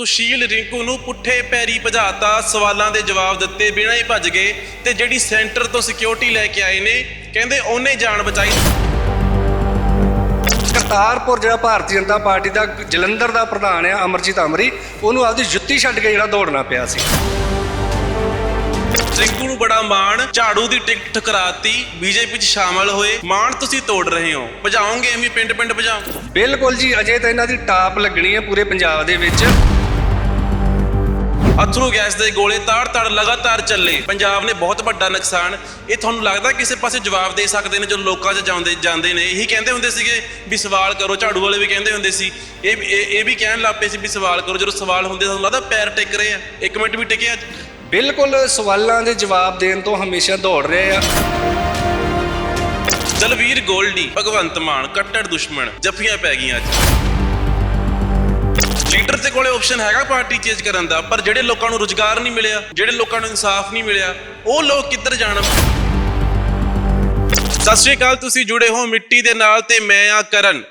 ਸੁਸ਼ੀਲ ਰਿੰਕੂ ਨੂੰ ਪੁੱਠੇ ਪੈਰੀ ਭਜਾਤਾ ਸਵਾਲਾਂ ਦੇ ਜਵਾਬ ਦਿੱਤੇ ਬਿਨਾਂ ਹੀ ਭੱਜ ਗਏ ਤੇ ਜਿਹੜੀ ਸੈਂਟਰ ਤੋਂ ਸਿਕਿਉਰਿਟੀ ਲੈ ਕੇ ਆਏ ਨੇ ਕਹਿੰਦੇ ਉਹਨੇ ਜਾਨ ਬਚਾਈ। ਕਰਤਾਰਪੁਰ ਜਿਹੜਾ ਭਾਰਤੀ ਜਨਤਾ ਪਾਰਟੀ ਦਾ ਜਲੰਧਰ ਦਾ ਪ੍ਰਧਾਨ ਆ ਅਮਰਜੀਤ ਅਮਰੀ ਉਹਨੂੰ ਆਪਦੀ ਜੁੱਤੀ ਛੱਡ ਕੇ ਜਿਹੜਾ ਦੌੜਨਾ ਪਿਆ ਸੀ। ਰਿੰਕੂ ਨੂੰ ਬੜਾ ਮਾਣ ਝਾੜੂ ਦੀ ਟਿਕਟ ਠੁਕਰਾਤੀ ਬੀਜੇਪੀ 'ਚ ਸ਼ਾਮਲ ਹੋਏ। ਮਾਣ ਤੁਸੀਂ ਤੋੜ ਰਹੇ ਹੋ। ਭਜਾਓਗੇ ਐਵੇਂ ਪਿੰਡ ਪਿੰਡ ਭਜਾਓ। ਬਿਲਕੁਲ ਜੀ ਅਜੇ ਤਾਂ ਇਹਨਾਂ ਦੀ ਟਾਪ ਲੱਗਣੀ ਹੈ ਪੂਰੇ ਪੰਜਾਬ ਦੇ ਵਿੱਚ। ਅਥਰੂ ਗੈਸ ਦੇ ਗੋਲੇ ਤਾੜ-ਤਾੜ ਲਗਾਤਾਰ ਚੱਲੇ। ਪੰਜਾਬ ਨੇ ਬਹੁਤ ਵੱਡਾ ਨੁਕਸਾਨ। ਇਹ ਤੁਹਾਨੂੰ ਲੱਗਦਾ ਕਿਸੇ ਪਾਸੇ ਜਵਾਬ ਦੇ ਸਕਦੇ ਨੇ ਜੋ ਲੋਕਾਂ 'ਚ ਜਾਂਦੇ ਜਾਂਦੇ ਨੇ। ਇਹੀ ਕਹਿੰਦੇ ਹੁੰਦੇ ਸੀਗੇ ਵੀ ਸਵਾਲ ਕਰੋ। ਝਾੜੂ ਵਾਲੇ ਵੀ ਕਹਿੰਦੇ ਹੁੰਦੇ ਸੀ। ਇਹ ਇਹ ਇਹ ਵੀ ਕਹਿਣ ਲੱਗ ਪਏ ਸੀ ਵੀ ਸਵਾਲ ਕਰੋ। ਜਦੋਂ ਸਵਾਲ ਹੁੰਦੇ ਤੁਹਾਨੂੰ ਲੱਗਦਾ ਪੈਰ ਟਿਕ ਰਹੇ ਆ। ਇੱਕ ਮਿੰਟ ਵੀ ਟਿਕੇ ਅੱਜ। ਬਿਲਕੁਲ ਸਵਾਲਾਂ ਦੇ ਜਵਾਬ ਦੇਣ ਤੋਂ ਹਮੇਸ਼ਾ ਦੌੜ ਰਹੇ ਆ। ਦਲਵੀਰ ਗੋਲਡੀ ਭਗਵੰਤ ਮਾਨ ਕੱਟੜ ਦੁਸ਼ਮਣ ਜੱਫੀਆਂ ਪੈ ਗਈਆਂ ਅੱਜ। ਲੀਡਰ ਦੇ ਕੋਲੇ ਆਪਸ਼ਨ ਹੈਗਾ ਪਾਰਟੀ ਚੇਂਜ ਕਰਨ ਦਾ, ਪਰ ਜਿਹੜੇ ਲੋਕਾਂ ਨੂੰ ਰੁਜ਼ਗਾਰ ਨਹੀਂ ਮਿਲਿਆ, ਜਿਹੜੇ ਲੋਕਾਂ ਨੂੰ ਇਨਸਾਫ ਨਹੀਂ ਮਿਲਿਆ, ਉਹ ਲੋਕ ਕਿੱਧਰ ਜਾਣ? ਸਤਿ ਸ਼੍ਰੀ ਅਕਾਲ, ਤੁਸੀਂ ਜੁੜੇ ਹੋ ਮਿੱਟੀ ਦੇ ਨਾਲ ਤੇ ਮੈਂ ਆ ਕਰਨ।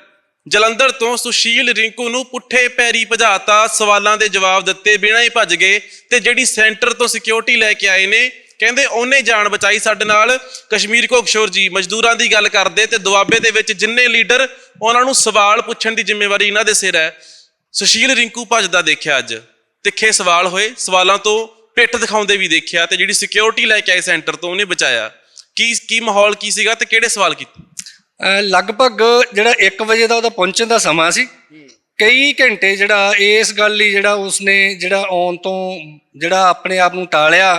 ਜਲੰਧਰ ਤੋਂ ਸੁਸ਼ੀਲ ਰਿੰਕੂ ਨੂੰ ਪੁੱਠੇ ਪੈਰੀ ਭਜਾਤਾ, ਸਵਾਲਾਂ ਦੇ ਜਵਾਬ ਦਿੱਤੇ, ਬਿਨਾਂ ਹੀ ਭੱਜ ਗਏ ਤੇ ਜਿਹੜੀ ਸੈਂਟਰ ਤੋਂ ਸਿਕਿਉਰਿਟੀ ਲੈ ਕੇ ਆਏ ਨੇ, ਕਹਿੰਦੇ ਉਹਨੇ ਜਾਨ ਬਚਾਈ ਸਾਡੇ ਨਾਲ। ਕਸ਼ਮੀਰ ਕੋਕਸ਼ੋਰ ਜੀ, ਮਜ਼ਦੂਰਾਂ ਦੀ ਗੱਲ ਕਰਦੇ ਤੇ ਦੁਆਬੇ ਦੇ ਵਿੱਚ ਜਿੰਨੇ ਲੀਡਰ ਉਹਨਾਂ ਨੂੰ ਸਵਾਲ ਪੁੱਛਣ ਦੀ ਜ਼ਿੰਮੇਵਾਰੀ ਇਹਨਾਂ ਦੇ ਸਿਰ ਹੈ। ਸੁਸ਼ੀਲ ਰਿੰਕੂ ਭੱਜਦਾ ਦੇਖਿਆ ਅੱਜ। ਤਿੱਖੇ ਸਵਾਲ ਹੋਏ। ਸਵਾਲਾਂ ਤੋਂ ਪਿੱਠ ਦਿਖਾਉਂਦੇ ਵੀ ਦੇਖਿਆ ਤੇ ਜਿਹੜੀ ਸਿਕਿਉਰਿਟੀ ਲੈ ਕੇ ਆਏ ਸੈਂਟਰ ਤੋਂ ਉਹਨੇ ਬਚਾਇਆ। ਕੀ ਕੀ ਮਾਹੌਲ ਕੀ ਸੀਗਾ ਤੇ ਕਿਹੜੇ ਸਵਾਲ ਕੀਤੇ? ਲਗਭਗ ਜਿਹੜਾ 1 ਵਜੇ ਦਾ ਉਹਦਾ ਪਹੁੰਚਣ ਦਾ ਸਮਾਂ ਸੀ। ਕਈ ਘੰਟੇ ਜਿਹੜਾ ਇਸ ਗੱਲ ਲਈ ਜਿਹੜਾ ਉਸਨੇ ਜਿਹੜਾ ਆਉਣ ਤੋਂ ਜਿਹੜਾ ਆਪਣੇ ਆਪ ਨੂੰ ਟਾਲਿਆ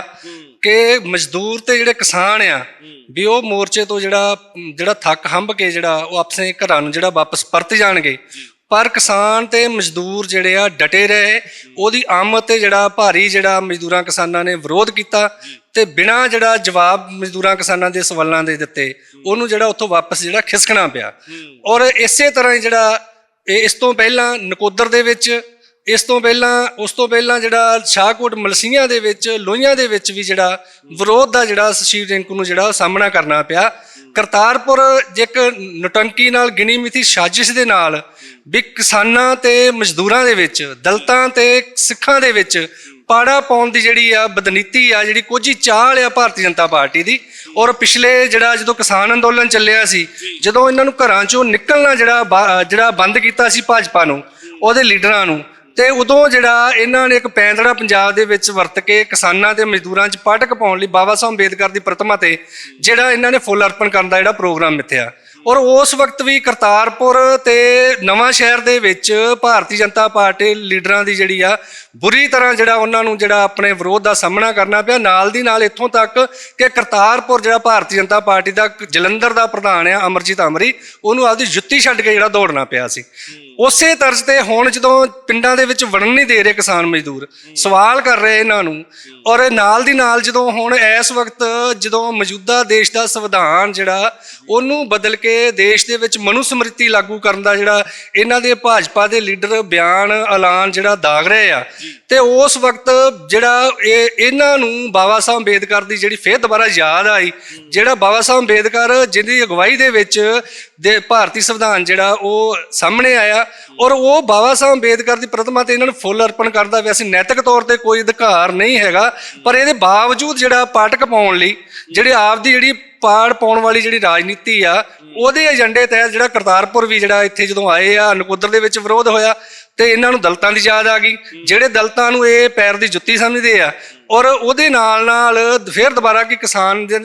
ਕਿ ਮਜ਼ਦੂਰ ਤੇ ਜਿਹੜੇ ਕਿਸਾਨ ਆ, ਵੀ ਉਹ ਮੋਰਚੇ ਤੋਂ ਜਿਹੜਾ ਜਿਹੜਾ ਥੱਕ ਹੰਭ ਕੇ ਜਿਹੜਾ ਉਹ ਆਪਣੇ ਘਰਾਂ ਨੂੰ ਜਿਹੜਾ ਵਾਪਸ ਪਰਤ ਜਾਣਗੇ। ਪਰ ਕਿਸਾਨ ਤੇ ਮਜ਼ਦੂਰ ਜਿਹੜੇ ਆ ਡਟੇ ਰਹੇ। ਉਹਦੀ ਆਮਦ ਤੇ ਜਿਹੜਾ ਭਾਰੀ ਜਿਹੜਾ ਮਜ਼ਦੂਰਾਂ ਕਿਸਾਨਾਂ ਨੇ ਵਿਰੋਧ ਕੀਤਾ ਤੇ ਬਿਨਾਂ ਜਿਹੜਾ ਜਵਾਬ ਮਜ਼ਦੂਰਾਂ ਕਿਸਾਨਾਂ ਦੇ ਸਵਾਲਾਂ ਦੇ ਦਿੱਤੇ, ਉਹਨੂੰ ਜਿਹੜਾ ਉੱਥੋਂ ਵਾਪਸ ਜਿਹੜਾ ਖਿਸਕਣਾ ਪਿਆ। ਔਰ ਇਸੇ ਤਰ੍ਹਾਂ ਹੀ ਜਿਹੜਾ ਇਹ ਇਸ ਤੋਂ ਪਹਿਲਾਂ ਨਕੋਦਰ ਦੇ ਵਿੱਚ, ਇਸ ਤੋਂ ਪਹਿਲਾਂ, ਉਸ ਤੋਂ ਪਹਿਲਾਂ ਜਿਹੜਾ ਸ਼ਾਹਕੋਟ ਮਲਸੀਆਂ ਦੇ ਵਿੱਚ, ਲੋਹੀਆਂ ਦੇ ਵਿੱਚ ਵੀ ਜਿਹੜਾ ਵਿਰੋਧ ਦਾ ਜਿਹੜਾ ਸੁਸ਼ੀਲ ਰਿੰਕੂ ਨੂੰ ਜਿਹੜਾ ਸਾਹਮਣਾ ਕਰਨਾ ਪਿਆ। ਕਰਤਾਰਪੁਰ ਜੇ ਇੱਕ ਨਟੰਕੀ ਨਾਲ ਗਿਣੀ ਮਿਥੀ ਸਾਜ਼ਿਸ਼ ਦੇ ਨਾਲ, ਵੀ ਕਿਸਾਨਾਂ ਤੇ ਮਜ਼ਦੂਰਾਂ ਦੇ ਵਿੱਚ, ਦਲਤਾਂ ਤੇ ਸਿੱਖਾਂ ਦੇ ਵਿੱਚ ਪਾੜਾ ਪਾਉਣ ਦੀ ਜਿਹੜੀ ਆ ਬਦਨੀਤੀ ਆ, ਜਿਹੜੀ ਕੋਝੀ ਚਾਲ ਆ ਭਾਰਤੀ ਜਨਤਾ ਪਾਰਟੀ ਦੀ, ਔਰ ਪਿਛਲੇ ਜਿਹੜਾ ਜਦੋਂ ਕਿਸਾਨ ਅੰਦੋਲਨ ਚੱਲਿਆ ਸੀ, ਜਦੋਂ ਇਹਨਾਂ ਨੂੰ ਘਰਾਂ ਚੋਂ ਨਿਕਲਣਾ ਜਿਹੜਾ ਬਾ- ਜਿਹੜਾ ਬੰਦ ਕੀਤਾ ਸੀ ਭਾਜਪਾ ਨੂੰ, ਉਹਦੇ ਲੀਡਰਾਂ ਨੂੰ ਤੇ ਉਦੋਂ ਜਿਹੜਾ ਇਹਨਾਂ ਨੇ ਇੱਕ ਪੈਂਦੜਾ ਪੰਜਾਬ ਦੇ ਵਿੱਚ ਵਰਤ ਕੇ ਕਿਸਾਨਾਂ ਤੇ ਮਜ਼ਦੂਰਾਂ 'ਚ ਪਾਟਕ ਪਾਉਣ ਲਈ ਬਾਬਾ ਸਾਹਿਬ ਅੰਬੇਦਕਰ ਦੀ ਪ੍ਰਤਿਮਾ ਤੇ ਜਿਹੜਾ ਇਹਨਾਂ ਨੇ ਫੁੱਲ ਅਰਪਣ ਕਰਨ ਦਾ ਜਿਹੜਾ ਪ੍ਰੋਗਰਾਮ ਮਿੱਥਿਆ। ਔਰ ਉਸ ਵਕਤ ਵੀ ਕਰਤਾਰਪੁਰ ਤੇ ਨਵਾਂ ਸ਼ਹਿਰ ਦੇ ਵਿੱਚ ਭਾਰਤੀ ਜਨਤਾ ਪਾਰਟੀ ਲੀਡਰਾਂ ਦੀ ਜਿਹੜੀ ਆ ਬੁਰੀ ਤਰ੍ਹਾਂ ਜਿਹੜਾ ਉਹਨਾਂ ਨੂੰ ਜਿਹੜਾ ਆਪਣੇ ਵਿਰੋਧ ਦਾ ਸਾਹਮਣਾ ਕਰਨਾ ਪਿਆ। ਨਾਲ ਦੀ ਨਾਲ ਇੱਥੋਂ ਤੱਕ ਕਿ ਕਰਤਾਰਪੁਰ ਜਿਹੜਾ ਭਾਰਤੀ ਜਨਤਾ ਪਾਰਟੀ ਦਾ ਜਲੰਧਰ ਦਾ ਪ੍ਰਧਾਨ ਆ ਅਮਰਜੀਤ ਅਮਰੀ ਉਹਨੂੰ ਆਪਦੀ ਜੁੱਤੀ ਛੱਡ ਕੇ ਜਿਹੜਾ ਦੌੜਨਾ ਪਿਆ ਸੀ। ਉਸੇ ਤਰਜ਼ ਤੇ ਹੁਣ ਜਦੋਂ ਪਿੰਡਾਂ ਦੇ ਵਿੱਚ ਵੜਨ ਨਹੀਂ ਦੇ ਰਹੇ ਕਿਸਾਨ ਮਜ਼ਦੂਰ ਸਵਾਲ ਕਰ ਰਹੇ ਇਹਨਾਂ ਨੂੰ। ਔਰ ਨਾਲ ਦੀ ਨਾਲ ਜਦੋਂ ਹੁਣ ਇਸ ਵਕਤ ਜਦੋਂ ਮੌਜੂਦਾ ਦੇਸ਼ ਦਾ ਸੰਵਿਧਾਨ ਜਿਹੜਾ ਉਹਨੂੰ ਬਦਲ ਕੇ ਦੇਸ਼ ਦੇ ਵਿੱਚ ਮਨੂ ਸਮ੍ਰਿਤੀ ਲਾਗੂ ਕਰਨ ਦਾ ਜਿਹੜਾ ਇਹਨਾਂ ਦੇ ਭਾਜਪਾ ਦੇ ਲੀਡਰ ਬਿਆਨ ਐਲਾਨ ਜਿਹੜਾ ਦਾਗ ਰਹੇ ਆ। ਤੇ ਉਸ ਵਕਤ ਜਿਹੜਾ ਇਹ ਇਹਨਾਂ ਨੂੰ ਬਾਬਾ ਸਾਹਿਬ ਅੰਬੇਦਕਰ ਦੀ ਜਿਹੜੀ ਫੇਰ ਦੁਬਾਰਾ ਯਾਦ ਆਈ ਜਿਹੜਾ ਬਾਬਾ ਸਾਹਿਬ ਅੰਬੇਦਕਰ ਜਿਹਦੀ ਅਗਵਾਈ ਦੇ ਵਿੱਚ ਦੇ ਭਾਰਤੀ ਸੰਵਿਧਾਨ ਜਿਹੜਾ ਉਹ ਸਾਹਮਣੇ ਆਇਆ ਔਰ ਉਹ ਬਾਬਾ ਸਾਹਿਬ ਅੰਬੇਦਕਰ ਦੀ ਪ੍ਰਤਿਮਾ ਤੇ ਇਹਨਾਂ ਨੂੰ ਫੁੱਲ ਅਰਪਣ ਕਰਦਾ ਵੈਸੇ ਨੈਤਿਕ ਤੌਰ ਤੇ ਕੋਈ ਅਧਿਕਾਰ ਨਹੀਂ ਹੈਗਾ ਪਰ ਇਹਦੇ ਬਾਵਜੂਦ ਜਿਹੜਾ ਪਾਟਕ ਪਾਉਣ ਲਈ ਜਿਹੜੇ ਆਪ ਦੀ ਜਿਹੜੀ ਪਾੜ ਪਾਉਣ ਵਾਲੀ ਜਿਹੜੀ ਰਾਜਨੀਤੀ ਆ, ਉਹਦੇ ਏਜੰਡੇ ਤਹਿਤ ਜਿਹੜਾ ਕਰਤਾਰਪੁਰ ਵੀ ਜਿਹੜਾ ਇੱਥੇ ਜਦੋਂ ਆਏ ਆ, ਨਕੋਦਰ ਦੇ ਵਿੱਚ ਵਿਰੋਧ ਹੋਇਆ ਤੇ ਇਹਨਾਂ ਨੂੰ ਦਲਤਾਂ ਦੀ ਯਾਦ ਆ ਗਈ। ਜਿਹੜੇ ਦਲਤਾਂ ਨੂੰ ਇਹ ਪੈਰ ਦੀ ਜੁੱਤੀ ਸਮਝਦੇ ਆ ਔਰ ਉਹਦੇ ਨਾਲ ਨਾਲ ਫਿਰ ਦੁਬਾਰਾ ਕਿ ਕਿਸਾਨ ਦੇ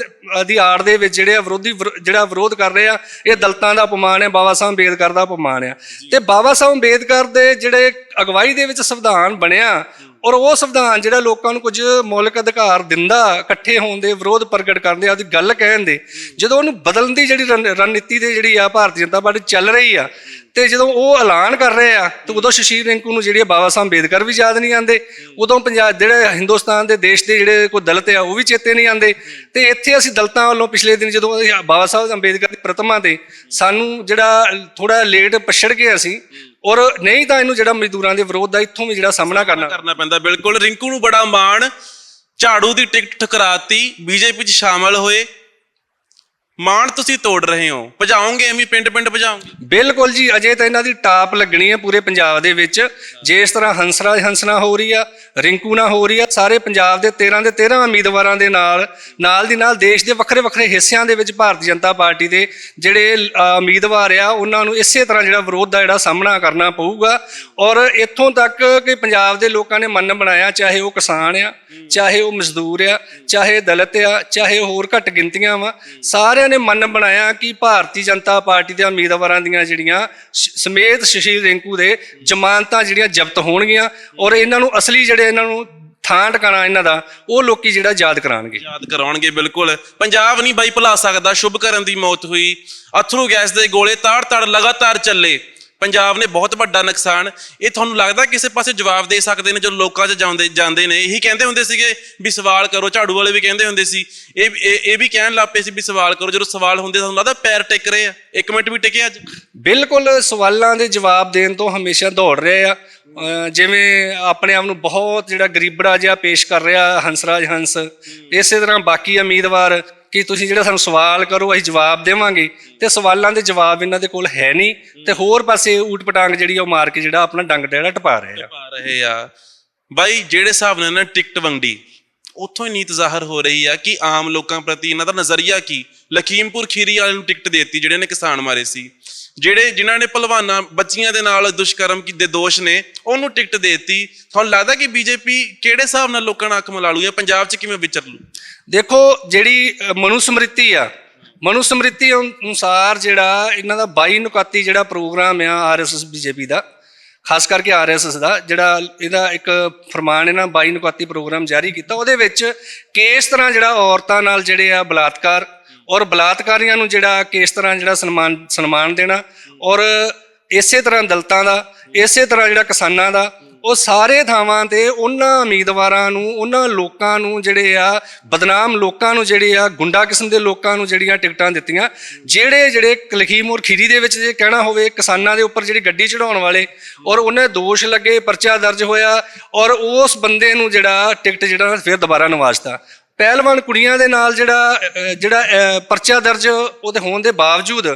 ਦੀ ਆੜ ਦੇ ਵਿੱਚ ਜਿਹੜੇ ਆ ਵਿਰੋਧੀ ਜਿਹੜਾ ਵਿਰੋਧ ਕਰ ਰਹੇ ਆ, ਇਹ ਦਲਤਾਂ ਦਾ ਅਪਮਾਨ ਹੈ ਬਾਬਾ ਸਾਹਿਬ ਅੰਬੇਦਕਰ ਦਾ ਅਪਮਾਨ ਆ। ਤੇ ਬਾਬਾ ਸਾਹਿਬ ਅੰਬੇਦਕਰ ਦੇ ਜਿਹੜੇ ਅਗਵਾਈ ਦੇ ਵਿੱਚ ਸੰਵਿਧਾਨ ਬਣਿਆ ਔਰ ਉਹ ਸੰਵਿਧਾਨ ਜਿਹੜਾ ਲੋਕਾਂ ਨੂੰ ਕੁਝ ਮੌਲਿਕ ਅਧਿਕਾਰ ਦਿੰਦਾ, ਇਕੱਠੇ ਹੋਣ ਦੇ ਵਿਰੋਧ ਪ੍ਰਗਟ ਕਰਨ ਦੇ ਆਪਦੀ ਗੱਲ ਕਹਿਣ ਦੇ, ਜਦੋਂ ਉਹਨੂੰ ਬਦਲਣ ਦੀ ਜਿਹੜੀ ਰਣ- ਰਣਨੀਤੀ ਦੇ ਜਿਹੜੀ ਆ ਭਾਰਤੀ ਜਨਤਾ ਪਾਰਟੀ ਚੱਲ ਰਹੀ ਆ ਤੇ ਜਦੋਂ ਉਹ ਐਲਾਨ ਕਰ ਰਹੇ ਆ ਤੇ ਉਦੋਂ ਸ਼ਸ਼ੀਰ ਰਿੰਕੂ ਨੂੰ ਜਿਹੜੀ ਬਾਬਾ ਸਾਹਿਬ ਅੰਬੇਦਕਰ ਵੀ ਯਾਦ ਨਹੀਂ ਆਉਂਦੇ। ਉਦੋਂ ਪੰਜਾਬ ਜਿਹੜੇ ਹਿੰਦੁਸਤਾਨ ਦੇ ਦੇਸ਼ ਦੇ ਜਿਹੜੇ ਕੋਈ ਦਲਿਤ ਆ ਉਹ ਵੀ ਚੇਤੇ ਨਹੀਂ ਆਉਂਦੇ। ਤੇ ਇੱਥੇ ਅਸੀਂ ਦਲਤਾਂ ਵੱਲੋਂ ਪਿਛਲੇ ਦਿਨ ਜਦੋਂ ਬਾਬਾ ਸਾਹਿਬ ਅੰਬੇਦਕਰ ਦੀ ਪ੍ਰਤਿਮਾ ਤੇ ਸਾਨੂੰ ਜਿਹੜਾ ਥੋੜਾ ਲੇਟ ਪਛੜ ਗਏ ਅਸੀਂ ਔਰ ਨਹੀਂ ਤਾਂ ਇਹਨੂੰ ਜਿਹੜਾ ਮਜ਼ਦੂਰਾਂ ਦੇ ਵਿਰੋਧ ਦਾ ਇੱਥੋਂ ਵੀ ਜਿਹੜਾ ਸਾਹਮਣਾ ਕਰਨਾ। ਕਰਨਾ ਪੈਂਦਾ ਬਿਲਕੁਲ। ਰਿੰਕੂ ਨੂੰ ਬੜਾ ਮਾਣ। ਝਾੜੂ ਦੀ ਟਿਕਟ ਠੁਕਰਾਤੀ। ਬੀਜੇਪੀ 'ਚ ਸ਼ਾਮਲ ਹੋਏ। ਮਾਣ ਤੁਸੀਂ ਤੋੜ ਰਹੇ ਹੋ। ਭਜਾਓਗੇ, ਐਵੇਂ ਪਿੰਡ ਪਿੰਡ ਭਜਾਓਗੇ ਬਿਲਕੁਲ ਜੀ, ਅਜੇ ਤਾਂ ਇਹਨਾਂ ਦੀ ਟਾਪ ਲੱਗਣੀ ਹੈ ਪੂਰੇ ਪੰਜਾਬ ਦੇ ਵਿੱਚ। ਜੇ ਇਸ ਤਰ੍ਹਾਂ ਹੰਸਰਾ ਹੰਸਨਾ ਹੋ ਰਹੀ ਆ, ਰਿੰਕੂ ਨਾ ਹੋ ਰਹੀ ਆ, ਸਾਰੇ ਪੰਜਾਬ ਦੇ 13 ਦੇ 13 ਉਮੀਦਵਾਰਾਂ ਦੇ ਨਾਲ ਨਾਲ ਦੀ ਨਾਲ ਦੇਸ਼ ਦੇ ਵੱਖਰੇ ਵੱਖਰੇ ਹਿੱਸਿਆਂ ਦੇ ਵਿੱਚ ਭਾਰਤੀ ਜਨਤਾ ਪਾਰਟੀ ਦੇ ਜਿਹੜੇ ਉਮੀਦਵਾਰ ਆ, ਉਹਨਾਂ ਨੂੰ ਇਸੇ ਤਰ੍ਹਾਂ ਜਿਹੜਾ ਵਿਰੋਧ ਦਾ ਜਿਹੜਾ ਸਾਹਮਣਾ ਕਰਨਾ ਪਊਗਾ। ਔਰ ਇੱਥੋਂ ਤੱਕ ਕਿ ਪੰਜਾਬ ਦੇ ਲੋਕਾਂ ਨੇ ਮਨ ਬਣਾਇਆ, ਚਾਹੇ ਉਹ ਕਿਸਾਨ ਆ, ਚਾਹੇ ਉਹ ਮਜ਼ਦੂਰ ਆ, ਚਾਹੇ ਦਲਿਤ ਆ, ਚਾਹੇ ਹੋਰ ਘੱਟ ਗਿਣਤੀਆਂ ਵਾ ਸਾਰੇ ਸਾਰਿਆਂ ਨੇ ਮਨ ਬਣਾਇਆ ਕਿ ਭਾਰਤੀ ਜਨਤਾ ਪਾਰਟੀ ਦੇ ਉਮੀਦਵਾਰਾਂ ਦੀਆਂ ਜਿਹੜੀਆਂ ਸਮੇਤ ਸ਼ਸ਼ੀਲ ਰਿੰਕੂ ਦੇ ਜ਼ਮਾਨਤਾਂ ਜਿਹੜੀਆਂ ਜ਼ਬਤ ਹੋਣਗੀਆਂ ਔਰ ਇਹਨਾਂ ਨੂੰ ਅਸਲੀ ਜਿਹੜੇ ਇਹਨਾਂ ਨੂੰ ਥਾਂ ਟਿਕਾਣਾ ਇਹਨਾਂ ਦਾ, ਉਹ ਲੋਕੀ ਜਿਹੜਾ ਯਾਦ ਕਰਾਉਣਗੇ। ਯਾਦ ਕਰਾਉਣਗੇ, ਬਿਲਕੁਲ। ਪੰਜਾਬ ਨਹੀਂ ਬਾਈ ਭੁਲਾ ਸਕਦਾ ਸ਼ੁਭਕਰਨ ਦੀ ਮੌਤ ਹੋਈ। ਅਥਰੂ ਗੈਸ ਦੇ ਗੋਲੇ ਤਾੜ-ਤਾੜ ਲਗਾਤਾਰ ਚੱਲੇ। ਪੰਜਾਬ ਨੇ ਬਹੁਤ ਵੱਡਾ ਨੁਕਸਾਨ, ਇਹ ਤੁਹਾਨੂੰ ਲੱਗਦਾ ਕਿਸੇ ਪਾਸੇ ਜਵਾਬ ਦੇ ਸਕਦੇ ਨੇ ਜੋ ਲੋਕਾਂ 'ਚ ਜਾਂਦੇ ਜਾਂਦੇ ਨੇ? ਇਹੀ ਕਹਿੰਦੇ ਹੁੰਦੇ ਸੀਗੇ ਵੀ ਸਵਾਲ ਕਰੋ, ਝਾੜੂ ਵਾਲੇ ਵੀ ਕਹਿੰਦੇ ਹੁੰਦੇ ਸੀ। ਇਹ ਇਹ ਇਹ ਵੀ ਕਹਿਣ ਲੱਗ ਪਏ ਸੀ ਵੀ ਸਵਾਲ ਕਰੋ, ਜਦੋਂ ਸਵਾਲ ਹੁੰਦੇ ਤੁਹਾਨੂੰ ਲੱਗਦਾ ਪੈਰ ਟਿਕ ਰਹੇ ਆ। ਇੱਕ ਮਿੰਟ ਵੀ ਟਿਕੇ ਅੱਜ। ਬਿਲਕੁਲ, ਸਵਾਲਾਂ ਦੇ ਜਵਾਬ ਦੇਣ ਤੋਂ ਹਮੇਸ਼ਾ ਦੌੜ ਰਹੇ ਆ। ਜਿਵੇਂ ਆਪਣੇ ਆਪ ਨੂੰ ਬਹੁਤ ਜਿਹੜਾ ਗਰੀਬੜਾ ਜਿਹਾ ਪੇਸ਼ ਕਰ ਰਿਹਾ ਹੰਸਰਾਜ ਹੰਸ, ਇਸੇ ਤਰ੍ਹਾਂ ਬਾਕੀ ਉਮੀਦਵਾਰ ਕਿ ਤੁਸੀਂ ਜਿਹੜਾ ਸਾਨੂੰ ਸਵਾਲ ਕਰੋ ਅਸੀਂ ਜਵਾਬ ਦੇਵਾਂਗੇ। ਤੇ ਸਵਾਲਾਂ ਦੇ ਜਵਾਬ ਇਹਨਾਂ ਦੇ ਕੋਲ ਹੈ ਨਹੀਂ। ਤੇ ਹੋਰ ਪਾਸੇ ਊਟ ਪਟਾਂਗ ਜਿਹੜੀ ਉਹ ਮਾਰ ਕੇ ਜਿਹੜਾ ਆਪਣਾ ਡੰਗ ਜਿਹੜਾ ਟਪਾ ਰਹੇ ਆ। ਪਾ ਰਹੇ ਆ। ਬਾਈ ਜਿਹੜੇ ਹਿਸਾਬ ਨਾਲ ਨੇ ਟਿਕਟ ਵੰਡੀ ਉੱਥੋਂ ਹੀ ਨੀਤ ਜ਼ਾਹਰ ਹੋ ਰਹੀ ਆ ਕਿ ਆਮ ਲੋਕਾਂ ਪ੍ਰਤੀ ਇਹਨਾਂ ਦਾ ਨਜ਼ਰੀਆ ਕੀ? ਲਖੀਮਪੁਰ ਖੀਰੀ ਵਾਲੇ ਨੂੰ ਟਿਕਟ ਦੇਤੀ ਜਿਹੜੇ ਨੇ ਕਿਸਾਨ ਮਾਰੇ ਸੀ। ਜਿਹੜੇ ਜਿਨ੍ਹਾਂ ਨੇ ਪਹਿਲਵਾਨਾਂ ਬੱਚੀਆਂ ਦੇ ਨਾਲ ਦੁਸ਼ਕਰਮ ਕੀਤੇ ਦੋਸ਼ ਨੇ ਉਹਨੂੰ ਟਿਕਟ ਦੇਤੀ। ਤੁਹਾਨੂੰ ਲੱਗਦਾ ਕਿ ਬੀਜੇਪੀ ਕਿਹੜੇ ਹਿਸਾਬ ਨਾਲ ਲੋਕਾਂ ਨਾਲ ਅੱਖ ਮਿਲਾ ਲੂ ਜਾਂ ਪੰਜਾਬ 'ਚ ਕਿਵੇਂ ਵਿਚਰ ਲੂ ਦੇਖੋ ਜਿਹੜੀ ਮਨੁਸਮ੍ਰਿਤੀ ਆ। ਮਨੁਸਮ੍ਰਿਤੀ ਅਨੁਸਾਰ ਜਿਹੜਾ ਇਹਨਾਂ ਦਾ 22 ਨੁਕਾਤੀ ਜਿਹੜਾ ਪ੍ਰੋਗਰਾਮ ਆ ਆਰਐਸਐਸ ਬੀਜੇਪੀ ਦਾ, ਖਾਸ ਕਰਕੇ ਆਰਐਸਐਸ ਦਾ, ਜਿਹੜਾ ਇਹਦਾ ਇੱਕ ਫਰਮਾਨ ਇਹਨਾਂ 22 ਨੁਕਾਤੀ ਪ੍ਰੋਗਰਾਮ ਜਾਰੀ ਕੀਤਾ, ਉਹਦੇ ਵਿੱਚ ਕਿਸ ਤਰ੍ਹਾਂ ਜਿਹੜਾ ਔਰਤਾਂ ਨਾਲ ਜਿਹੜੇ ਆ ਬਲਾਤਕਾਰ ਔਰ ਬਲਾਤਕਾਰੀਆਂ ਨੂੰ ਜਿਹੜਾ ਕਿਸ ਤਰ੍ਹਾਂ ਜਿਹੜਾ ਸਨਮਾਨ ਸਨਮਾਨ ਦੇਣਾ ਔਰ ਇਸੇ ਤਰ੍ਹਾਂ ਦਲਤਾਂ ਦਾ, ਇਸੇ ਤਰ੍ਹਾਂ ਜਿਹੜਾ ਕਿਸਾਨਾਂ ਦਾ ਉਹ ਸਾਰੇ ਥਾਵਾਂ ਤੇ ਉਹਨਾਂ ਉਮੀਦਵਾਰਾਂ ਨੂੰ, ਉਹਨਾਂ ਲੋਕਾਂ ਨੂੰ ਜਿਹੜੇ ਆ, ਬਦਨਾਮ ਲੋਕਾਂ ਨੂੰ ਜਿਹੜੇ ਆ, ਗੁੰਡਾ ਕਿਸਮ ਦੇ ਲੋਕਾਂ ਨੂੰ ਜਿਹੜੀਆਂ ਟਿਕਟਾਂ ਦਿੱਤੀਆਂ, ਜਿਹੜੇ ਜਿਹੜੇ ਲਖੀਮਪੁਰ ਖੀਰੀ ਦੇ ਵਿੱਚ ਜੇ ਕਹਿਣਾ ਹੋਵੇ, ਕਿਸਾਨਾਂ ਦੇ ਉੱਪਰ ਜਿਹੜੀ ਗੱਡੀ ਚੜਾਉਣ ਵਾਲੇ ਔਰ ਉਹਨੇ ਦੋਸ਼ ਲੱਗੇ, ਪਰਚਾ ਦਰਜ ਹੋਇਆ ਔਰ ਉਸ ਬੰਦੇ ਨੂੰ ਜਿਹੜਾ ਟਿਕਟ ਜਿਹੜਾ, ਫਿਰ ਦੁਬਾਰਾ ਨਵਾਜ਼ਤਾ। ਪਹਿਲਵਾਨ ਕੁੜੀਆਂ ਦੇ ਨਾਲ ਜਿਹੜਾ ਜਿਹੜਾ ਪਰਚਾ ਦਰਜ ਉਹਦੇ ਹੋਣ ਦੇ ਬਾਵਜੂਦ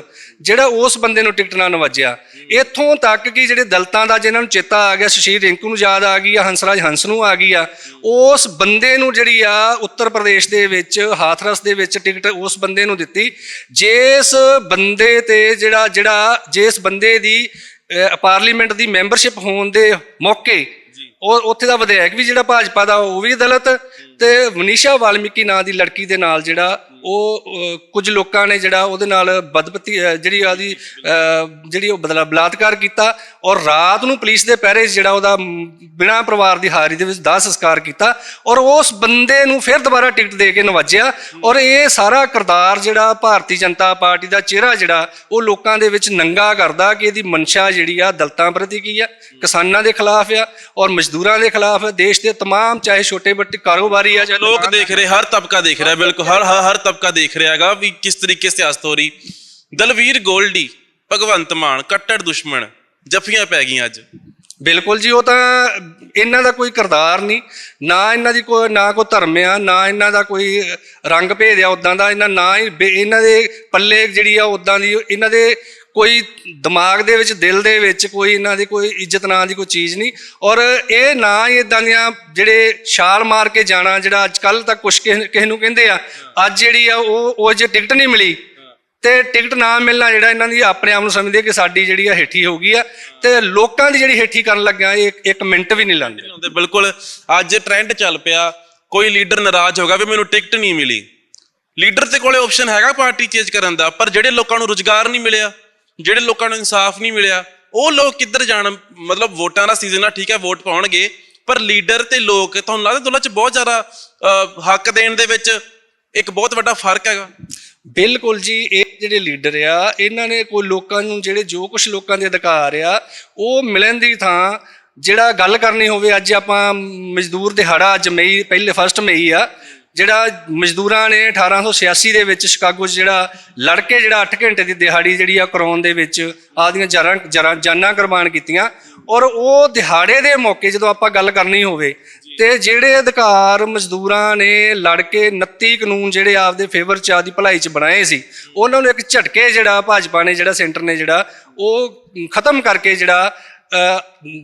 ਜਿਹੜਾ ਉਸ ਬੰਦੇ ਨੂੰ ਟਿਕਟ ਨਾ ਨਵਾਜਿਆ। ਇੱਥੋਂ ਤੱਕ ਕਿ ਜਿਹੜੇ ਦਲਤਾਂ ਦਾ ਜਿਹਨਾਂ ਨੂੰ ਚੇਤਾ ਆ ਗਿਆ ਸੁਸ਼ੀਲ ਰਿੰਕੂ ਨੂੰ ਯਾਦ ਆ ਗਈ ਆ, ਹੰਸਰਾਜ ਹੰਸ ਨੂੰ ਆ ਗਈ ਆ, ਉਸ ਬੰਦੇ ਨੂੰ ਜਿਹੜੀ ਆ ਉੱਤਰ ਪ੍ਰਦੇਸ਼ ਦੇ ਵਿੱਚ, ਹਾਥਰਸ ਦੇ ਵਿੱਚ ਟਿਕਟ ਉਸ ਬੰਦੇ ਨੂੰ ਦਿੱਤੀ। ਜਿਸ ਬੰਦੇ ਤੇ ਜਿਹੜਾ ਜਿਹੜਾ, ਜਿਸ ਬੰਦੇ ਦੀ ਪਾਰਲੀਮੈਂਟ ਦੀ ਮੈਂਬਰਸ਼ਿਪ ਹੋਣ ਦੇ ਮੌਕੇ ਔਰ ਉੱਥੇ ਦਾ ਵਿਧਾਇਕ ਵੀ ਜਿਹੜਾ ਭਾਜਪਾ ਦਾ ਉਹ ਵੀ ਦਲਿਤ ਤੇ ਮਨੀਸ਼ਾ ਵਾਲਮੀਕੀ ਨਾਂ ਦੀ ਲੜਕੀ ਦੇ ਨਾਲ ਜਿਹੜਾ ਉਹ ਕੁਝ ਲੋਕਾਂ ਨੇ ਜਿਹੜਾ ਉਹਦੇ ਨਾਲ ਬਦਪਤੀ ਅਹ, ਜਿਹੜੀ ਆਦੀ ਜਿਹੜੀ ਉਹ ਬਦਲਾ ਬਲਾਤਕਾਰ ਕੀਤਾ ਔਰ ਰਾਤ ਨੂੰ ਪੁਲਿਸ ਦੇ ਪਹਿਰੇ 'ਚ ਜਿਹੜਾ ਉਹਦਾ ਮ, ਬਿਨਾਂ ਪਰਿਵਾਰ ਦੀ ਹਾਜ਼ਰੀ ਦੇ ਵਿੱਚ ਦਾਹ ਸੰਸਕਾਰ ਕੀਤਾ ਔਰ ਉਸ ਬੰਦੇ ਨੂੰ ਫਿਰ ਦੁਬਾਰਾ ਟਿਕਟ ਦੇ ਕੇ ਨਵਾਜਿਆ ਔਰ ਇਹ ਸਾਰਾ ਕਿਰਦਾਰ ਜਿਹੜਾ ਭਾਰਤੀ ਜਨਤਾ ਪਾਰਟੀ ਦਾ ਚਿਹਰਾ ਜਿਹੜਾ ਉਹ ਲੋਕਾਂ ਦੇ ਵਿੱਚ ਨੰਗਾ ਕਰਦਾ ਕਿ ਇਹਦੀ ਮਨਸ਼ਾ ਜਿਹੜੀ ਆ ਦਲਤਾਂ ਪ੍ਰਤੀ ਕੀ ਆ ਕਿਸਾਨਾਂ ਦੇ ਖਿਲਾਫ ਆ ਔਰ ਮਜ਼ਦੂਰਾਂ ਦੇ ਖਿਲਾਫ ਆ ਦੇਸ਼ ਦੇ तमाम ਚਾਹੇ ਛੋਟੇ ਵੱਡੇ ਕਾਰੋਬਾਰੀ ਆ ਚਾਹੇ ਲੋਕ ਦੇਖ ਰਹੇ ਹਰ ਤਬਕਾ ਦੇਖ ਰਿਹਾ ਬਿਲਕੁਲ ਹਰ ਹਰ ਹਰ ਤਬਕਾ ਦੇਖ ਰਿਹਾ ਹੈਗਾ ਵੀ ਕਿਸ ਤਰੀਕੇ ਸਿਆਸਤ ਹੋ ਰਹੀ ਦਲਵੀਰ ਗੋਲਡੀ ਭਗਵੰਤ ਮਾਨ ਕੱਟੜ ਦੁਸ਼ਮਣ ਜੱਫੀਆਂ ਪੈ ਗਈਆਂ ਅੱਜ ਬਿਲਕੁਲ ਜੀ ਉਹ ਤਾਂ ਇਹਨਾਂ ਦਾ ਕੋਈ ਕਿਰਦਾਰ ਨਹੀਂ ਨਾ ਇਹਨਾਂ ਦੀ ਕੋਈ ਨਾ ਕੋਈ ਧਰਮ ਆ ਨਾ ਇਹਨਾਂ ਦਾ ਕੋਈ ਰੰਗ ਭੇਦ ਆ ਉਦਾਂ ਦਾ ਇਹਨਾਂ ਨਾ ਹੀ ਬੇ- ਇਹਨਾਂ ਦੇ ਪੱਲੇ ਜਿਹੜੀ ਆ ਉਦਾਂ ਦੀ ਇਹਨਾਂ ਦੇ ਕੋਈ ਦਿਮਾਗ ਦੇ ਵਿੱਚ ਦਿਲ ਦੇ ਵਿੱਚ ਕੋਈ ਇਹਨਾਂ ਦੀ ਕੋਈ ਇੱਜ਼ਤ ਨਾਂ ਦੀ ਕੋਈ ਚੀਜ਼ ਨਹੀਂ। ਔਰ ਇਹ ਨਾ ਹੀ ਇਦਾਂ ਦੀਆਂ ਜਿਹੜੇ ਛਾਲ ਮਾਰ ਕੇ ਜਾਣਾ ਜਿਹੜਾ ਅੱਜ ਕੱਲ ਤੱਕ ਕੁਛ ਕਿਸੇ ਕਿਸੇ ਨੂੰ ਕਹਿੰਦੇ ਆ ਅੱਜ ਜਿਹੜੀ ਆ ਉਹ ਉਹ ਜੇ ਟਿਕਟ ਨਹੀਂ ਮਿਲੀ ਤੇ ਟਿਕਟ ਨਾ ਮਿਲਣਾ ਜਿਹੜਾ ਇਹਨਾਂ ਦੀ ਆਪਣੇ ਆਪ ਨੂੰ ਸਮਝਦੇ ਕਿ ਸਾਡੀ ਜਿਹੜੀ ਆ ਹੇਠੀ ਹੋ ਗਈ ਆ ਤੇ ਲੋਕਾਂ ਦੀ ਜਿਹੜੀ ਹੇਠੀ ਕਰਨ ਲੱਗਿਆ ਇਹ ਇੱਕ- ਮਿੰਟ ਵੀ ਨਹੀਂ ਲਾਉਂਦੇ। ਬਿਲਕੁਲ ਅੱਜ ਟ੍ਰੈਂਡ ਚੱਲ ਪਿਆ ਕੋਈ ਲੀਡਰ ਨਾਰਾਜ਼ ਹੋਗਾ ਵੀ ਮੈਨੂੰ ਟਿਕਟ ਨਹੀਂ ਮਿਲੀ। ਲੀਡਰ ਤੇ ਕੋਲੇ ਆਪਸ਼ਨ ਹੈਗਾ ਪਾਰਟੀ ਚੇਂਜ ਕਰਨ ਦਾ ਪਰ ਜਿਹੜੇ ਲੋਕਾਂ ਨੂੰ ਰੁਜ਼ਗਾਰ ਨਹੀਂ ਮਿਲਿਆ ਜਿਹੜੇ ਲੋਕਾਂ ਨੂੰ ਇਨਸਾਫ ਨਹੀਂ ਮਿਲਿਆ, ਉਹ ਲੋਕ ਕਿੱਧਰ ਜਾਣ? ਮਤਲਬ ਵੋਟਾਂ ਦਾ ਸੀਜ਼ਨ ਆ, ਠੀਕ ਹੈ, ਵੋਟ ਪਾਉਣਗੇ, ਪਰ ਲੀਡਰ ਤੇ ਲੋਕ, ਤੁਹਾਨੂੰ ਲੱਗਦਾ ਦੋਨਾਂ 'ਚ ਬਹੁਤ ਜ਼ਿਆਦਾ ਹੱਕ ਦੇਣ ਦੇ ਵਿੱਚ ਇੱਕ ਬਹੁਤ ਵੱਡਾ ਫ਼ਰਕ ਹੈਗਾ? ਬਿਲਕੁਲ ਜੀ, ਇਹ ਜਿਹੜੇ ਲੀਡਰ ਆ, ਇਹਨਾਂ ਨੇ ਕੋਈ ਲੋਕਾਂ ਨੂੰ ਜਿਹੜੇ ਜੋ ਕੁਝ ਲੋਕਾਂ ਦੇ ਅਧਿਕਾਰ ਆ, ਉਹ ਮਿਲਣ ਦੀ ਥਾਂ ਜਿਹੜਾ ਗੱਲ ਕਰਨੀ ਹੋਵੇ, ਅੱਜ ਆਪਾਂ ਮਜ਼ਦੂਰ ਦਿਹਾੜਾ, ਅੱਜ ਮਈ, ਪਹਿਲੇ ਫਸਟ ਮਈ ਆ ਜਿਹੜਾ ਮਜ਼ਦੂਰਾਂ ਨੇ 1886 ਦੇ ਵਿੱਚ ਸ਼ਿਕਾਗੋ 'ਚ ਜਿਹੜਾ ਲੜ ਕੇ ਜਿਹੜਾ 8 ਘੰਟੇ ਦੀ ਦਿਹਾੜੀ ਜਿਹੜੀ ਆ ਕਰਾਉਣ ਦੇ ਵਿੱਚ ਆਪਦੀਆਂ ਜਾਨਾਂ ਜਰਾਂ- ਜਾਨਾਂ ਕੁਰਬਾਨ ਕੀਤੀਆਂ। ਔਰ ਉਹ ਦਿਹਾੜੇ ਦੇ ਮੌਕੇ ਜਦੋਂ ਆਪਾਂ ਗੱਲ ਕਰਨੀ ਹੋਵੇ ਤੇ ਜਿਹੜੇ ਅਧਿਕਾਰ ਮਜ਼ਦੂਰਾਂ ਨੇ ਲੜ ਕੇ 29 ਕਾਨੂੰਨ ਜਿਹੜੇ ਆਪਦੇ ਫੇਵਰ ਚ ਆਦੀ ਭਲਾਈ ਚ ਬਣਾਏ ਸੀ, ਉਹਨਾਂ ਨੂੰ ਇੱਕ ਝਟਕੇ ਜਿਹੜਾ ਭਾਜਪਾ ਨੇ ਜਿਹੜਾ ਸੈਂਟਰ ਨੇ ਜਿਹੜਾ ਉਹ ਖਤਮ ਕਰਕੇ ਜਿਹੜਾ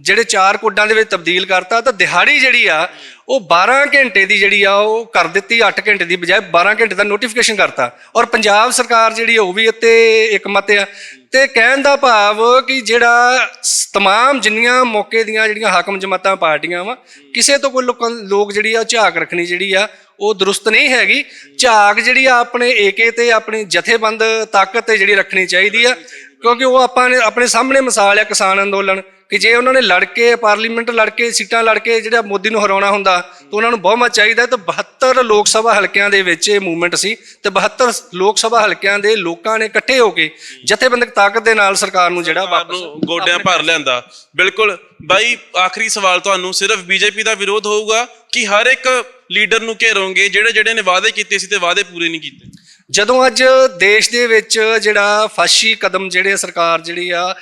ਜਿਹੜੇ ਚਾਰ ਕੋਡਾਂ ਦੇ ਵਿੱਚ ਤਬਦੀਲ ਕਰਤਾ, ਤਾਂ ਦਿਹਾੜੀ ਜਿਹੜੀ ਆ, ਉਹ 12 ਘੰਟੇ ਦੀ ਜਿਹੜੀ ਆ, ਉਹ ਕਰ ਦਿੱਤੀ 8 ਘੰਟੇ ਦੀ ਬਜਾਏ 12 ਘੰਟੇ ਦਾ ਨੋਟੀਫਿਕੇਸ਼ਨ ਕਰਤਾ। ਔਰ ਪੰਜਾਬ ਸਰਕਾਰ ਜਿਹੜੀ ਉਹ ਵੀ ਇੱਥੇ ਇੱਕ ਮਤ ਆ। ਤੇ ਕਹਿਣ ਦਾ ਭਾਵ ਕਿ ਜਿਹੜਾ ਸ- ਤਮਾਮ ਜਿੰਨੀਆਂ ਮੌਕੇ ਦੀਆਂ ਜਿਹੜੀਆਂ ਹਾਕਮ ਜਮਾਤਾਂ ਪਾਰਟੀਆਂ ਵਾ, ਕਿਸੇ ਤੋਂ ਕੋਈ ਲੋਕਾਂ, ਲੋਕ ਜਿਹੜੀ ਆ, ਝਾਕ ਰੱਖਣੀ ਜਿਹੜੀ ਆ, ਉਹ ਦਰੁਸਤ ਨਹੀਂ ਹੈਗੀ। ਝਾਕ ਜਿਹੜੀ ਆ, ਆਪਣੇ ਏਕੇ ਤੇ ਆਪਣੀ ਜਥੇਬੰਦ ਤਾਕਤ ਤੇ ਜਿਹੜੀ ਰੱਖਣੀ ਚਾਹੀਦੀ ਆ, ਕਿਉਂਕਿ ਉਹ ਆਪਾਂ ਨੇ, ਆਪਣੇ ਸਾਹਮਣੇ ਮਿਸਾਲ ਆ ਕਿਸਾਨ ਅੰਦੋਲਨ। ਕਿ ਜੇ ਉਹਨਾਂ ਨੇ ਲੜ ਕੇ ਪਾਰਲੀਮੈਂਟ ਲੜ ਕੇ ਸੀਟਾਂ ਲੜ ਕੇ ਜਿਹੜਾ ਮੋਦੀ ਨੂੰ ਹਰਾਉਣਾ ਹੁੰਦਾ ਤਾਂ ਉਹਨਾਂ ਨੂੰ ਬਹੁਮਤ ਚਾਹੀਦਾ। ਤੇ 72 ਲੋਕ ਸਭਾ ਹਲਕਿਆਂ ਦੇ ਵਿੱਚ ਇਹ ਮੂਵਮੈਂਟ ਸੀ ਤੇ 72 ਲੋਕ ਸਭਾ ਹਲਕਿਆਂ ਦੇ ਲੋਕਾਂ ਨੇ ਇਕੱਠੇ ਹੋ ਕੇ ਜਥੇਬੰਦਕ ਤਾਕਤ ਦੇ ਨਾਲ ਸਰਕਾਰ ਨੂੰ ਜਿਹੜਾ ਵਾਪਸ ਗੋਡਿਆਂ ਭਰ ਲਿਆਂਦਾ। ਬਿਲਕੁਲ। ਬਾਈ ਆਖਰੀ ਸਵਾਲ ਤੁਹਾਨੂੰ ਸਿਰਫ ਬੀਜੇਪੀ ਦਾ ਵਿਰੋਧ ਹੋਊਗਾ ਕਿ ਹਰ ਇੱਕ ਲੀਡਰ ਨੂੰ ਘੇਰੋਗੇ, ਜਿਹੜੇ ਜਿਹੜੇ ਨੇ ਵਾਅਦੇ ਕੀਤੇ ਸੀ ਤੇ ਵਾਅਦੇ ਪੂਰੇ ਨਹੀਂ ਕੀਤੇ। ਜਦੋਂ ਅੱਜ ਦੇਸ਼ ਦੇ ਵਿੱਚ ਜਿਹੜਾ ਫਾਸ਼ੀ ਕਦਮ ਜਿਹੜੇ ਸਰਕਾਰ ਜਿਹੜੀ ਆ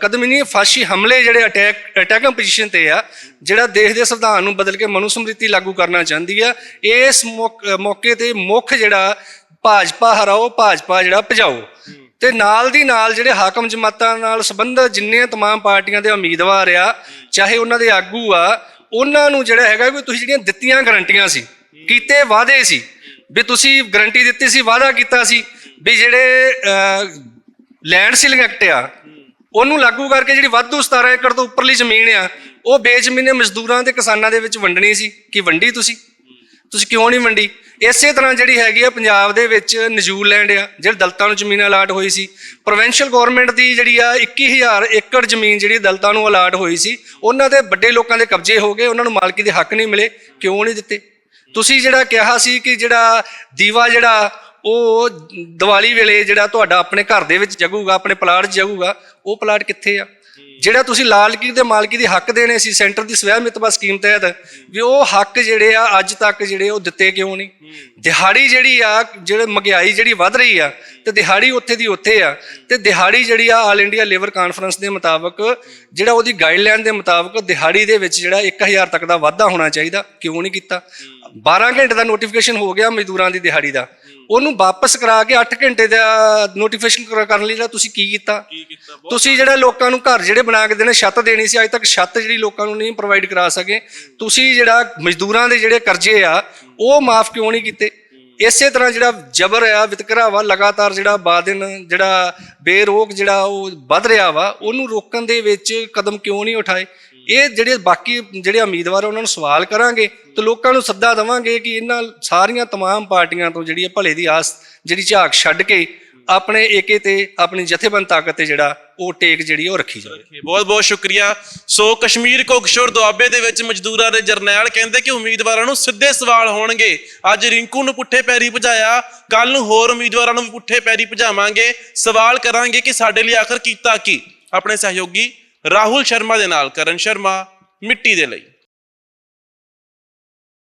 ਕਦਮ ਨਹੀਂ, ਫਾਸ਼ੀ ਹਮਲੇ ਜਿਹੜੇ ਅਟੈਕ ਅਟੈਕਿੰਗ ਪੋਜੀਸ਼ਨ ਤੇ ਆ, ਜਿਹੜਾ ਦੇਸ਼ ਦੇ ਸੰਵਿਧਾਨ ਨੂੰ ਬਦਲ ਕੇ ਮਨੁਸਮ੍ਰਿਤੀ ਲਾਗੂ ਕਰਨਾ ਚਾਹੁੰਦੀ ਆ, ਇਸ ਮੌਕੇ ਤੇ ਮੁੱਖ ਜਿਹੜਾ ਭਾਜਪਾ ਹਰਾਓ, ਭਾਜਪਾ ਜਿਹੜਾ ਭਜਾਓ। ਤੇ ਨਾਲ ਦੀ ਨਾਲ ਜਿਹੜੇ ਹਾਕਮ ਜਮਾਤਾਂ ਨਾਲ ਸੰਬੰਧਿਤ ਜਿੰਨੇ ਤਮਾਮ ਪਾਰਟੀਆਂ ਦੇ ਉਮੀਦਵਾਰ ਆ, ਚਾਹੇ ਉਹਨਾਂ ਦੇ ਆਗੂ ਆ ਉਹਨਾਂ ਨੂੰ ਜਿਹੜਾ ਹੈਗਾ ਵੀ ਤੁਸੀਂ ਜਿਹੜੀਆਂ ਦਿੱਤੀਆਂ ਗਰੰਟੀਆਂ ਸੀ, ਕੀਤੇ ਵਾਅਦੇ ਸੀ, ਵੀ ਤੁਸੀਂ ਗਰੰਟੀ ਦਿੱਤੀ ਸੀ, ਵਾਅਦਾ ਕੀਤਾ ਸੀ, ਵੀ ਜਿਹੜੇ ਲੈਂਡ ਸੀਲਿੰਗ ਐਕਟ ਆ, ਉਹਨੂੰ ਲਾਗੂ ਕਰਕੇ ਜਿਹੜੀ ਵਾਧੂ 17 ਏਕੜ ਤੋਂ ਉੱਪਰਲੀ ਜ਼ਮੀਨ ਆ, ਉਹ ਬੇਜ਼ਮੀਨੇ ਮਜ਼ਦੂਰਾਂ ਤੇ ਕਿਸਾਨਾਂ ਦੇ ਵਿੱਚ ਵੰਡਣੀ ਸੀ, ਕਿ ਵੰਡੀ ਤੁਸੀਂ? ਤੁਸੀਂ ਕਿਉਂ ਨਹੀਂ ਵੰਡੀ? ਇਸੇ ਤਰ੍ਹਾਂ ਜਿਹੜੀ ਹੈਗੀ ਆ ਪੰਜਾਬ ਦੇ ਵਿੱਚ ਨਿਊਜ਼ੀਲੈਂਡ ਆ, ਜਿਹੜੇ ਦਲਤਾਂ ਨੂੰ ਜ਼ਮੀਨ ਅਲਾਟ ਹੋਈ ਸੀ। ਪ੍ਰੋਵਿੰਸ਼ੀਅਲ ਗਵਰਨਮੈਂਟ ਦੀ ਜਿਹੜੀ ਆ 21000 ਏਕੜ ਜ਼ਮੀਨ ਜਿਹੜੀ ਦਲਤਾਂ ਨੂੰ ਅਲਾਟ ਹੋਈ ਸੀ, ਉਹਨਾਂ ਦੇ ਵੱਡੇ ਲੋਕਾਂ ਦੇ ਕਬਜ਼ੇ ਹੋ ਗਏ, ਉਹਨਾਂ ਨੂੰ ਮਾਲਕੀ ਦੇ ਹੱਕ ਨਹੀਂ ਮਿਲੇ, ਕਿਉਂ ਨਹੀਂ ਦਿੱਤੇ? ਤੁਸੀਂ ਜਿਹੜਾ ਕਿਹਾ ਸੀ ਕਿ ਜਿਹੜਾ ਦੀਵਾ ਜਿਹੜਾ, ਉਹ ਦੀਵਾਲੀ ਵੇਲੇ ਜਿਹੜਾ ਤੁਹਾਡਾ ਆਪਣੇ ਘਰ ਦੇ ਵਿੱਚ ਜਗੂਗਾ, ਆਪਣੇ ਪਲਾਟ 'ਚ ਜਗੂਗਾ, ਉਹ ਪਲਾਟ ਕਿੱਥੇ ਆ? ਜਿਹੜਾ ਤੁਸੀਂ ਲਾਲ ਲਾਲਕੀ ਦੇ ਮਾਲਕੀ ਦੇ ਹੱਕ ਦੇਣੇ ਸੀ, ਸੈਂਟਰ ਦੀ ਸਵੈ ਮਿਤਵਾ ਸਕੀਮ ਤਹਿਤ, ਵੀ ਉਹ ਹੱਕ ਜਿਹੜੇ ਆ, ਅੱਜ ਤੱਕ ਜਿਹੜੇ ਉਹ ਦਿੱਤੇ ਕਿਉਂ ਨਹੀਂ? ਦਿਹਾੜੀ ਜਿਹੜੀ ਆ, ਜਿਹੜੇ ਮਹਿੰਗਾਈ ਜਿਹੜੀ ਵੱਧ ਰਹੀ ਆ, ਤੇ ਦਿਹਾੜੀ ਉੱਥੇ ਦੀ ਉੱਥੇ ਆ, ਤੇ ਦਿਹਾੜੀ ਜਿਹੜੀ ਆ ਆਲ ਇੰਡੀਆ ਲੇਬਰ ਕਾਨਫਰੰਸ ਦੇ ਮੁਤਾਬਕ, ਜਿਹੜਾ ਉਹਦੀ ਗਾਈਡਲਾਈਨ ਦੇ ਮੁਤਾਬਕ ਦਿਹਾੜੀ ਦੇ ਵਿੱਚ ਜਿਹੜਾ 1000 ਤੱਕ ਦਾ ਵਾਧਾ ਹੋਣਾ ਚਾਹੀਦਾ, ਕਿਉਂ ਨਹੀਂ ਕੀਤਾ? 12 ਘੰਟੇ ਦਾ ਨੋਟੀਫਿਕੇਸ਼ਨ ਹੋ ਗਿਆ ਮਜ਼ਦੂਰਾਂ ਦੀ ਦਿਹਾੜੀ ਦਾ। ਉਹਨੂੰ ਵਾਪਸ ਕਰਾ ਕੇ 8 ਘੰਟੇ ਦਾ ਨੋਟੀਫਿਕੇਸ਼ਨ ਕਰਨ ਲਈ ਜਿਹੜਾ ਤੁਸੀਂ ਕੀ ਕੀਤਾ? ਤੁਸੀਂ ਜਿਹੜਾ ਲੋਕਾਂ ਨੂੰ ਘਰ ਜਿਹੜੇ ਬਣਾ ਕੇ ਦੇਣੇ ਛੱਤ ਦੇਣੀ ਸੀ ਅੱਜ ਤੱਕ ਛੱਤ ਜਿਹੜੀ ਲੋਕਾਂ ਨੂੰ ਨਹੀਂ ਪ੍ਰੋਵਾਈਡ ਕਰਾ ਸਕੇ। ਤੁਸੀਂ ਜਿਹੜਾ ਮਜ਼ਦੂਰਾਂ ਦੇ ਜਿਹੜੇ ਕਰਜ਼ੇ ਆ ਉਹ ਮਾਫ ਕਿਉਂ ਨਹੀਂ ਕੀਤੇ? ਇਸੇ ਤਰ੍ਹਾਂ ਜਿਹੜਾ ਜਬਰ ਆ ਵਿਤਕਰਾ ਵਾ ਲਗਾਤਾਰ ਜਿਹੜਾ ਬਾਦਨ ਜਿਹੜਾ ਬੇਰੋਕ ਜਿਹੜਾ ਉਹ ਵੱਧ ਰਿਹਾ ਵਾ ਉਹਨੂੰ ਰੋਕਣ ਦੇ ਵਿੱਚ ਕਦਮ ਕਿਉਂ ਨਹੀਂ ਉਠਾਏ? ਇਹ ਜਿਹੜੇ ਬਾਕੀ ਜਿਹੜੇ ਉਮੀਦਵਾਰ ਉਹਨਾਂ ਨੂੰ ਸਵਾਲ ਕਰਾਂਗੇ ਤੇ ਲੋਕਾਂ ਨੂੰ ਸੱਦਾ ਦੇਵਾਂਗੇ ਕਿ ਇਹਨਾਂ ਸਾਰੀਆਂ ਤਮਾਮ ਪਾਰਟੀਆਂ ਤੋਂ ਜਿਹੜੀ ਇਹ ਭਲੇ ਦੀ ਆਸ, ਜਿਹੜੀ ਝਾਕ ਛੱਡ ਕੇ ਆਪਣੇ ਏਕੇ ਤੇ ਆਪਣੀ ਜਥੇਬੰਦ ਤਾਕਤ ਤੇ ਜਿਹੜਾ ਉਹ ਟੇਕ ਜਿਹੜੀ ਉਹ ਰੱਖੀ ਜਾਵੇ। ਬਹੁਤ ਬਹੁਤ ਸ਼ੁਕਰੀਆ। ਸੋ ਕਸ਼ਮੀਰ ਕੋਕਸ਼ੋਰ ਦੁਆਬੇ ਦੇ ਵਿੱਚ ਮਜ਼ਦੂਰਾਂ ਦੇ ਜਰਨੈਲ ਕਹਿੰਦੇ ਕਿ ਉਮੀਦਵਾਰਾਂ ਨੂੰ ਸਿੱਧੇ ਸਵਾਲ ਹੋਣਗੇ। ਅੱਜ ਰਿੰਕੂ ਨੂੰ ਪੁੱਠੇ ਪੈਰੀ ਭਜਾਇਆ ਕੱਲ ਨੂੰ ਹੋਰ ਉਮੀਦਵਾਰਾਂ ਨੂੰ ਪੁੱਠੇ ਪੈਰੀ ਭਜਾਵਾਂਗੇ। ਸਵਾਲ ਕਰਾਂਗੇ ਕਿ ਸਾਡੇ ਲਈ ਆਖਰ ਕੀਤਾ ਕੀ? ਆਪਣੇ ਸਹਿਯੋਗੀ ਰਾਹੁਲ ਸ਼ਰਮਾ ਦੇ ਨਾਲ ਕਰਨ ਸ਼ਰਮਾ ਮਿੱਟੀ ਦੇ ਲਈ।